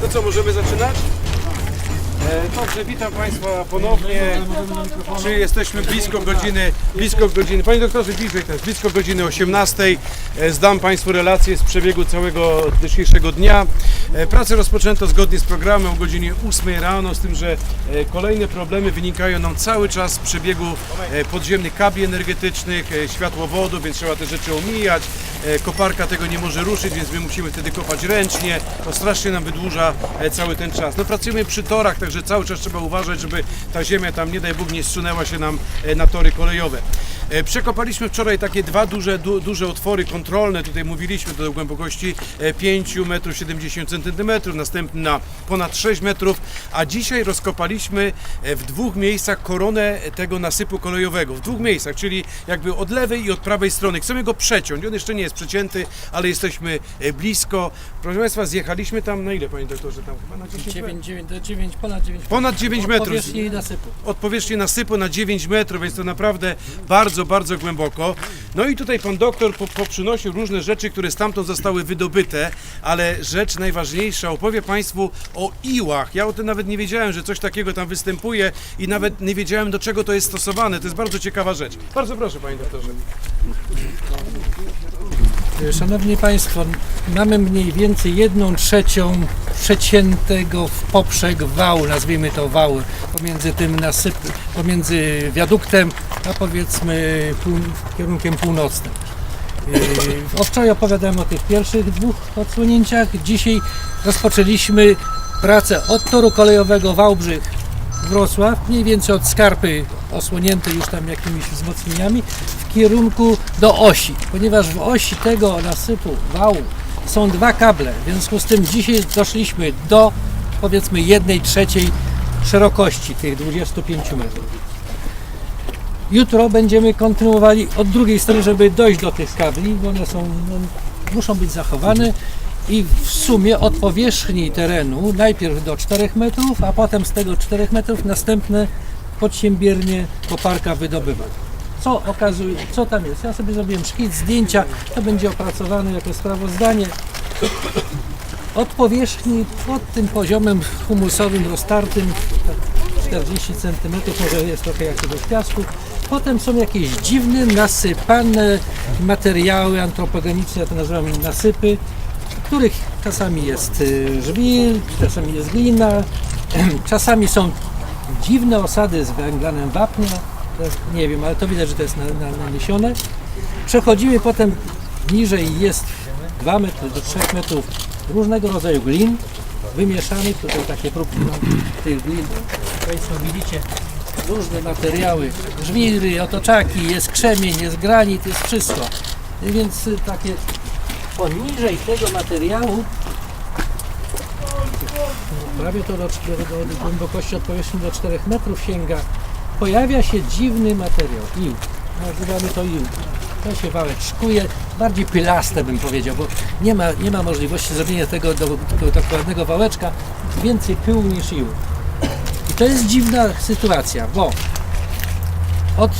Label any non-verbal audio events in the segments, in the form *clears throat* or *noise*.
To co, możemy zaczynać? E, Dobrze, witam Państwa ponownie. Czy jesteśmy blisko godziny, blisko godziny, Panie doktorze, teraz, blisko godziny 18. E, Zdam Państwu relację z przebiegu całego dzisiejszego dnia. E, Pracę rozpoczęto zgodnie z programem o godzinie 8 rano, z tym, że kolejne problemy wynikają nam cały czas z przebiegu podziemnych kabli energetycznych, światłowodów, więc trzeba te rzeczy omijać. Koparka tego nie może ruszyć, więc my musimy wtedy kopać ręcznie. To strasznie nam wydłuża cały ten czas. No pracujemy przy torach, także cały czas trzeba uważać, żeby ta ziemia tam, nie daj Bóg, nie zsunęła się nam e, na tory kolejowe. E, Przekopaliśmy wczoraj takie dwa duże, du, duże otwory kontrolne, tutaj mówiliśmy do głębokości e, 5 metrów 70 cm, następny na ponad 6 metrów, a dzisiaj rozkopaliśmy e, w dwóch miejscach koronę tego nasypu kolejowego. W dwóch miejscach, czyli jakby od lewej i od prawej strony. Chcemy go przeciąć. On jeszcze nie jest przecięty, ale jesteśmy e, blisko. Proszę Państwa, zjechaliśmy tam na ile, Panie Doktorze? Tam chyba na 10 metrów? 9, 9, do 9, ponad 9 Ponad 9 Od metrów. powierzchni i nasypu. Od powierzchni nasypu na 9 metrów, więc to naprawdę bardzo, bardzo głęboko. No i tutaj pan doktor po, poprzynosił różne rzeczy, które stamtąd zostały wydobyte, ale rzecz najważniejsza, opowie Państwu o iłach. Ja o tym nawet nie wiedziałem, że coś takiego tam występuje i nawet nie wiedziałem, do czego to jest stosowane. To jest bardzo ciekawa rzecz. Bardzo proszę, panie doktorze. Szanowni Państwo, mamy mniej więcej jedną trzecią przeciętego w poprzek wału, nazwijmy to wał, pomiędzy tym nasyp, pomiędzy wiaduktem, a powiedzmy kierunkiem północnym. Yy, wczoraj opowiadałem o tych pierwszych dwóch odsłonięciach. Dzisiaj rozpoczęliśmy pracę od toru kolejowego Wałbrzych Wrocław, mniej więcej od skarpy osłoniętej już tam jakimiś wzmocnieniami, kierunku do osi, ponieważ w osi tego nasypu wału są dwa kable, w związku z tym dzisiaj doszliśmy do powiedzmy jednej trzeciej szerokości tych 25 metrów. Jutro będziemy kontynuowali od drugiej strony, żeby dojść do tych kabli, bo one są, no, muszą być zachowane i w sumie od powierzchni terenu najpierw do 4 metrów, a potem z tego 4 metrów następne podsiębiernie koparka wydobywać. Co okazuje, co tam jest? Ja sobie zrobiłem szkic, zdjęcia, to będzie opracowane jako sprawozdanie. Od powierzchni, pod tym poziomem humusowym roztartym, tak 40 cm, może jest trochę jakiegoś piasku. Potem są jakieś dziwne, nasypane materiały antropogeniczne, ja to nazywam nasypy, których czasami jest y, żwir, czasami jest glina, *clears throat* czasami są dziwne osady z węglanem wapnia, jest, nie wiem, ale to widać, że to jest na, na, naniesione. Przechodzimy potem niżej jest 2 metry do 3 metrów różnego rodzaju glin wymieszanych, tutaj takie próbki mam tych glin, Państwo widzicie różne materiały, żwiry, otoczaki, jest krzemień, jest granit, jest wszystko. Więc takie poniżej tego materiału prawie to do, do, do głębokości od powierzchni do 4 metrów sięga, pojawia się dziwny materiał, ił. Nazywamy to ił. To się wałek szkuje, bardziej pylaste bym powiedział, bo nie ma, nie ma możliwości zrobienia tego do, do dokładnego wałeczka, więcej pyłu niż ił. I to jest dziwna sytuacja, bo od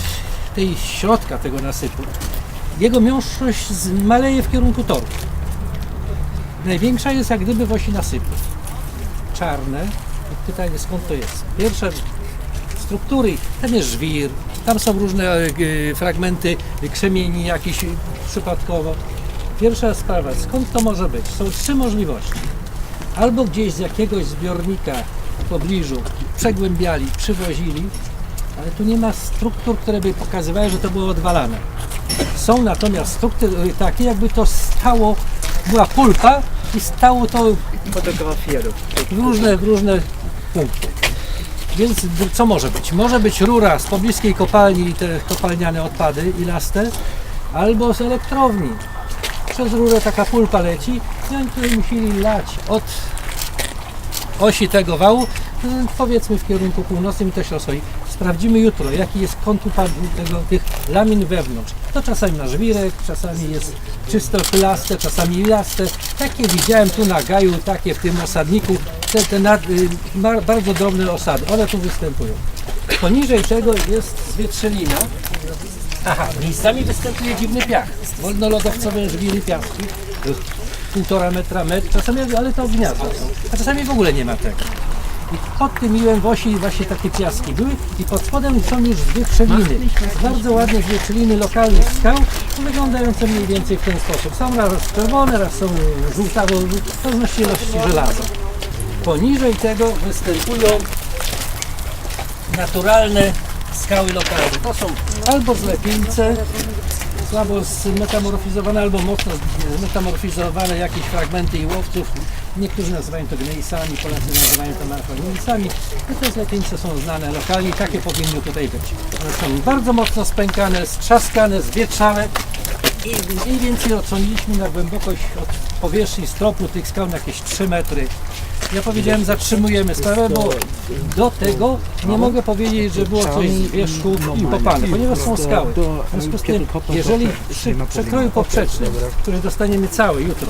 tej środka tego nasypu jego miąższość maleje w kierunku toru. Największa jest jak gdyby w osi nasypu. Czarne. Pytanie skąd to jest? Pierwsze struktury, tam jest żwir, tam są różne e, fragmenty krzemieni jakieś przypadkowo. Pierwsza sprawa, skąd to może być? Są trzy możliwości. Albo gdzieś z jakiegoś zbiornika w pobliżu przegłębiali, przywozili, ale tu nie ma struktur, które by pokazywały, że to było odwalane. Są natomiast struktury takie, jakby to stało, była pulpa i stało to w różne, różne punkty. Więc co może być? Może być rura z pobliskiej kopalni, te kopalniane odpady ilaste, albo z elektrowni. Przez rurę taka pulpa leci i oni tutaj musieli lać od osi tego wału, y, powiedzmy w kierunku północnym i się rozchodzi. Sprawdzimy jutro, jaki jest kąt upadu tego, tych lamin wewnątrz. To czasami na żwirek, czasami jest czysto pylaste, czasami ilaste. Takie widziałem tu na gaju, takie w tym osadniku, te, te nad, y, bardzo drobne osady, one tu występują. Poniżej tego jest zwietrzelina. Aha, miejscami występuje dziwny piach. Wolnolodowcowe żwiry piaski. Półtora metra, metr, czasami, ale to gniazda są. A czasami w ogóle nie ma tego. I pod tym miłem wosi właśnie takie piaski były i pod spodem są już zwietrzeliny. Bardzo ładne zwietrzeliny lokalnych skał, wyglądające mniej więcej w ten sposób. Są raz czerwone, raz są żółtawo, w zależności ilości żelaza. Poniżej tego występują naturalne skały lokalne. To są albo zlepieńce, słabo zmetamorfizowane, albo mocno zmetamorfizowane jakieś fragmenty iłowców. Niektórzy nazywają to gnejsami, Polacy nazywają to marfagnicami. I te zlepieńce są znane lokalnie, takie powinny tutaj być. One są bardzo mocno spękane, strzaskane, zwietrzałe i mniej więcej odsądziliśmy na głębokość od powierzchni stropu tych skał na jakieś 3 metry. Ja powiedziałem zatrzymujemy sprawę, bo do tego nie mogę powiedzieć, że było coś z wierzchu kopane, ponieważ są skały. W związku z tym, jeżeli przy przekroju poprzecznym, który dostaniemy cały jutro,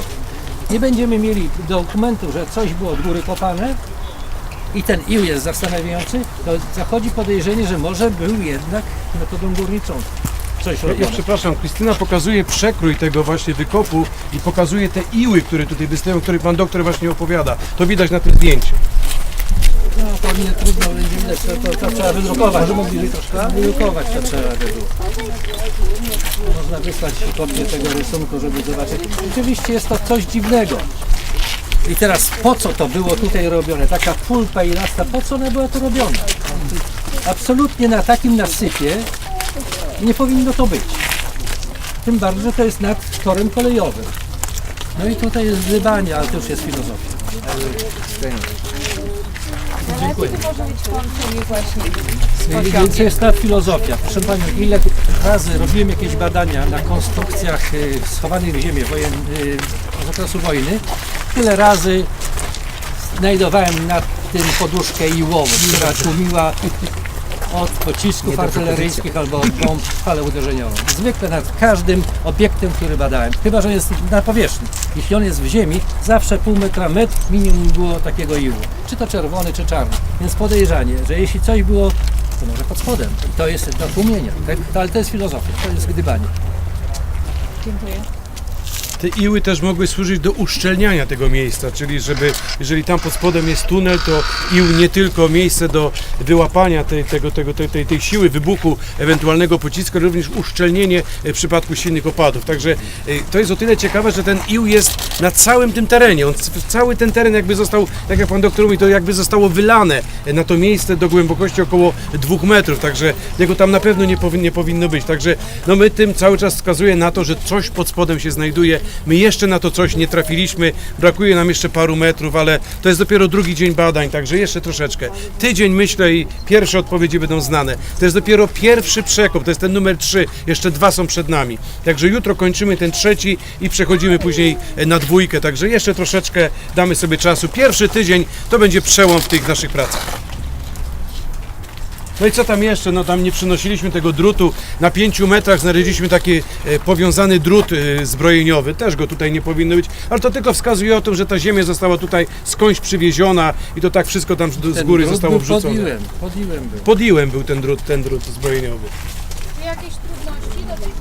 nie będziemy mieli dokumentu, że coś było od góry kopane i ten ił jest zastanawiający, to zachodzi podejrzenie, że może był jednak metodą górniczą coś Ja, ja przepraszam, Krystyna pokazuje przekrój tego właśnie wykopu i pokazuje te iły, które tutaj występują, o których pan doktor właśnie opowiada. To widać na tym zdjęciu. No to nie trudno będzie widać, to, to, to trzeba wydrukować. Może mogliby troszkę? Wydrukować to trzeba by było. Można wysłać kopię tego rysunku, żeby zobaczyć. Rzeczywiście jest to coś dziwnego. I teraz po co to było tutaj robione? Taka pulpa i lasta, po co ona była to robiona? Absolutnie na takim nasypie nie powinno to być. Tym bardziej, że to jest nad torem kolejowym. No i tutaj jest zbywanie, ale to już jest filozofia. Dziękuję. To może być połączenie właśnie z Mniej pociągiem. więcej jest ta filozofia. Proszę Panią, ile razy robiłem jakieś badania na konstrukcjach y, schowanych w ziemię wojen, y, z okresu wojny, tyle razy znajdowałem na tym poduszkę iłową, która tłumiła od pocisków artyleryjskich albo od bomb falę uderzeniową. Zwykle nad każdym obiektem, który badałem, chyba że jest na powierzchni. Jeśli on jest w ziemi, zawsze pół metra, metr minimum było takiego iłu. Czy to czerwony, czy czarny. Więc podejrzanie, że jeśli coś było, to może pod spodem. I to jest do tłumienia. Tak? Ale to jest filozofia, to jest gdybanie. Dziękuję. Te iły też mogły służyć do uszczelniania tego miejsca, czyli żeby, jeżeli tam pod spodem jest tunel, to ił nie tylko miejsce do wyłapania tej, tego, tego, tej, tej, tej siły wybuchu ewentualnego pocisku, również uszczelnienie e, w przypadku silnych opadów. Także e, to jest o tyle ciekawe, że ten ił jest na całym tym terenie. On, cały ten teren jakby został, tak jak pan doktor mówi, to jakby zostało wylane e, na to miejsce do głębokości około dwóch metrów, także jego tam na pewno nie, powin, nie powinno być. Także no my tym cały czas wskazuje na to, że coś pod spodem się znajduje. My jeszcze na to coś nie trafiliśmy, brakuje nam jeszcze paru metrów, ale to jest dopiero drugi dzień badań, także jeszcze troszeczkę. Tydzień myślę i pierwsze odpowiedzi będą znane. To jest dopiero pierwszy przekop, to jest ten numer 3, jeszcze dwa są przed nami. Także jutro kończymy ten trzeci i przechodzimy później e, na dwójkę, także jeszcze troszeczkę damy sobie czasu. Pierwszy tydzień to będzie przełom w tych naszych pracach. No i co tam jeszcze? No tam nie przynosiliśmy tego drutu. Na 5 metrach znaleźliśmy taki e, powiązany drut e, zbrojeniowy. Też go tutaj nie powinno być. Ale to tylko wskazuje o tym, że ta ziemia została tutaj skądś przywieziona i to tak wszystko tam z góry zostało wrzucone. Podliłem, podliłem był. Podiłem był ten drut, ten drut zbrojeniowy. Czy jakieś trudności do tej pory?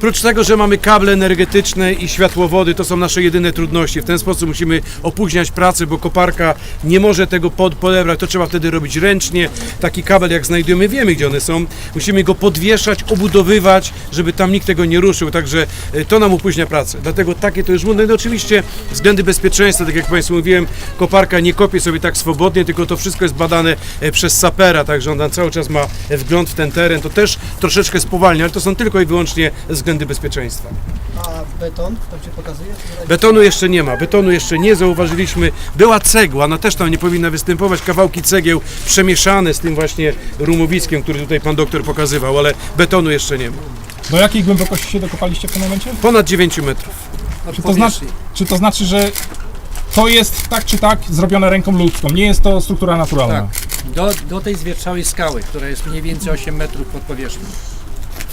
Prócz tego, że mamy kable energetyczne i światłowody, to są nasze jedyne trudności. W ten sposób musimy opóźniać pracę, bo koparka nie może tego pod, podebrać. To trzeba wtedy robić ręcznie. Taki kabel, jak znajdujemy, wiemy gdzie one są. Musimy go podwieszać, obudowywać, żeby tam nikt tego nie ruszył. Także e, to nam opóźnia pracę. Dlatego takie to już trudne. No oczywiście względy bezpieczeństwa, tak jak Państwu mówiłem, koparka nie kopie sobie tak swobodnie, tylko to wszystko jest badane e, przez sapera, także on cały czas ma e, wgląd w ten teren. To też troszeczkę spowalnia, ale to są tylko i wyłącznie względy bezpieczeństwa. A beton tam się pokazuje? Betonu jeszcze nie ma, betonu jeszcze nie zauważyliśmy. Była cegła, ona też tam nie powinna występować, kawałki cegieł przemieszane z tym właśnie rumowiskiem, który tutaj pan doktor pokazywał, ale betonu jeszcze nie ma. Do jakiej głębokości się dokopaliście w tym momencie? Ponad 9 metrów. Czy to, znaczy, czy to znaczy, że to jest tak czy tak zrobione ręką ludzką? Nie jest to struktura naturalna? Tak, do, do tej zwietrzałej skały, która jest mniej więcej 8 metrów pod powierzchnią.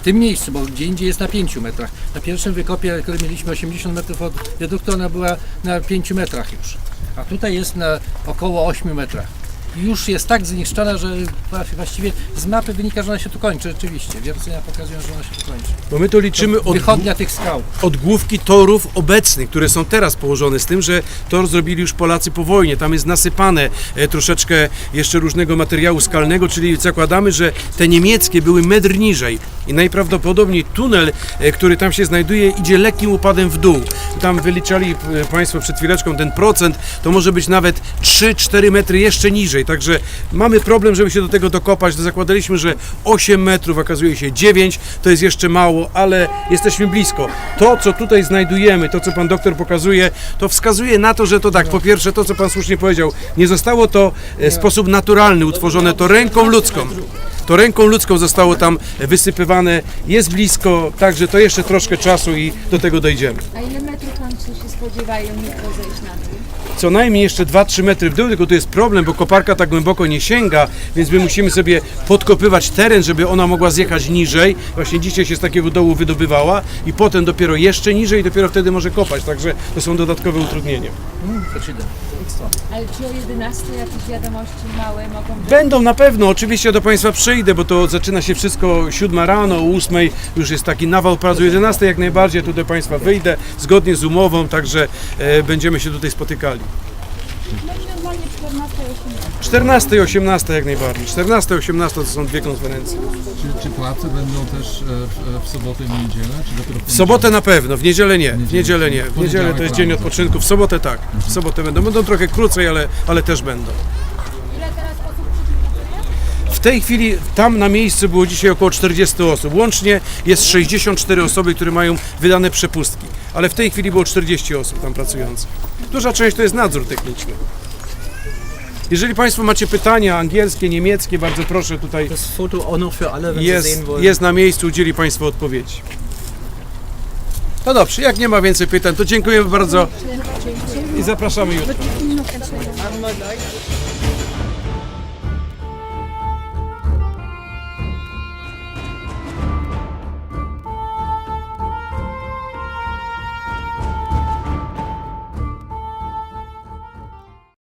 Tym miejscu, bo gdzie indziej jest na 5 metrach. Na pierwszym wykopie, który mieliśmy 80 metrów od wiaduktu, ona była na 5 metrach już. A tutaj jest na około 8 metrach. Już jest tak zniszczona, że właściwie z mapy wynika, że ona się tu kończy. Rzeczywiście, wiercenia pokazują, że ona się tu kończy. Bo my to liczymy od, Wychodnia tych skał. odgłówki torów obecnych, które są teraz położone, z tym, że tor zrobili już Polacy po wojnie. Tam jest nasypane e, troszeczkę jeszcze różnego materiału skalnego, czyli zakładamy, że te niemieckie były metr niżej i najprawdopodobniej tunel, e, który tam się znajduje, idzie lekkim upadem w dół. Tam wyliczali e, Państwo przed chwileczką ten procent, to może być nawet 3-4 metry jeszcze niżej, także mamy problem, żeby się do tego dokopać. To zakładaliśmy, że 8 metrów, okazuje się 9, to jest jeszcze mało, ale jesteśmy blisko. To, co tutaj znajdujemy, to, co Pan doktor pokazuje, to wskazuje na to, że to tak, po pierwsze to, co Pan słusznie powiedział, nie zostało to e, w sposób naturalny utworzone, to ręką ludzką. To ręką ludzką zostało tam wysypywane, jest blisko, także to jeszcze troszkę czasu i do tego dojdziemy. A ile metrów Państwo się spodziewają jutro zejść na dół? co najmniej jeszcze 2-3 metry w dół, tylko tu jest problem, bo koparka tak głęboko nie sięga, więc my musimy sobie podkopywać teren, żeby ona mogła zjechać niżej. Właśnie dzisiaj się z takiego dołu wydobywała i potem dopiero jeszcze niżej, dopiero wtedy może kopać, także to są dodatkowe utrudnienia. Mm. Ale czy o 11 jakieś wiadomości małe mogą być? Będą na pewno, oczywiście do Państwa przyjdę, bo to zaczyna się wszystko 7 rano, o 8 już jest taki nawał pracy, o 11 jak najbardziej tu do Państwa wyjdę, zgodnie z umową, także e, będziemy się tutaj spotykali. 14 i 18 jak najbardziej. 14 i 18 to są dwie konferencje. Czy, czy płace będą też e, w, w sobotę i niedzielę? Czy dopiero W sobotę na pewno, w niedzielę nie. W Niedzielę. nie. W niedzielę to jest dzień odpoczynku, w sobotę tak. W sobotę będą. Będą trochę krócej, ale, ale też będą. Ile teraz osób pracuje? W tej chwili tam na miejscu było dzisiaj około 40 osób. Łącznie jest 64 osoby, które mają wydane przepustki. Ale w tej chwili było 40 osób tam pracujących. Duża część to jest nadzór techniczny. Jeżeli Państwo macie pytania angielskie, niemieckie, bardzo proszę tutaj Das Foto auch noch für alle, wenn Sie jest, sehen wollen. jest na miejscu, udzieli Państwu odpowiedzi. No dobrze, jak nie ma więcej pytań, to dziękujemy bardzo i zapraszamy jutro.